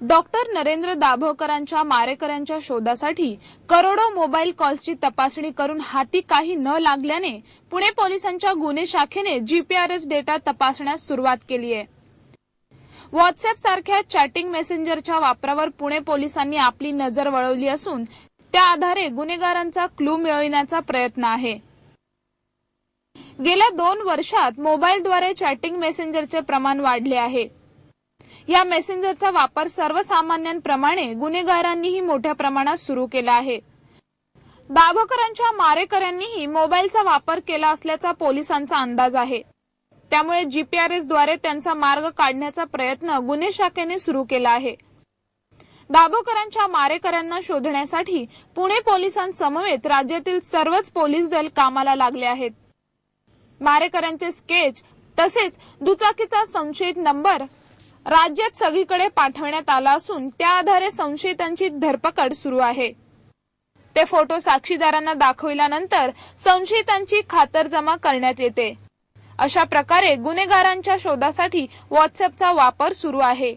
Doctor Narendra दाभोळकरांच्या मारेकऱ्यांच्या शोधासाठी करोडो mobile कॉल्सची तपासणी करून हाती काही न लागल्याने पुणे पोलिसांच्या गुन्हे शाखेने जीपीआरएस डेटा तपासण्यास सुरुवात केली आहे. व्हॉट्सअप सारख्या चॅटिंग मेसेंजरच्या वापरावर पुणे पोलिसांनी आपली नजर वळवली असून त्या आधारे गुन्हेगारांचा क्लू मिळविण्याचा प्रयत्न आहे. गेल्या दोन वर्षात मोबाईलद्वारे चॅटिंग मेसेंजरचे प्रमाण वाढले आहे. या मेसेंजरचा वापर सर्वसामान्यांप्रमाणे गुन्हेगारांनीही मोठ्या प्रमाणात सुरू केला आहे. दाभोकरांच्या मारेकऱ्यांनीही मोबाईलचा वापर केला असल्याचा पोलिसांचा अंदाज आहे. त्यामुळे जीपीआरएसद्वारे त्यांचा मार्ग काढण्याचा प्रयत्न गुन्हे शाखेने सुरू केला आहे. दाभोकरांच्या मारेकऱ्यांना शोधण्यासाठी पुणे पोलिसांसमवेत राज्यातील सर्वच पोलीस दल कामाला लागले आहेत. मारेकऱ्यांचे स्केच तसेच दुचाकीचा संशयित नंबर राज्यात सगळीकडे पाठवण्यात आला असून त्या आधारे संशयितांची धरपकड सुरू आहे. ते फोटो साक्षीदारांना दाखविल्यानंतर संशयितांची खातरजमा करण्यात येते. अशा प्रकारे गुन्हेगारांच्या शोधासाठी व्हॉट्सअपचा वापर सुरू आहे.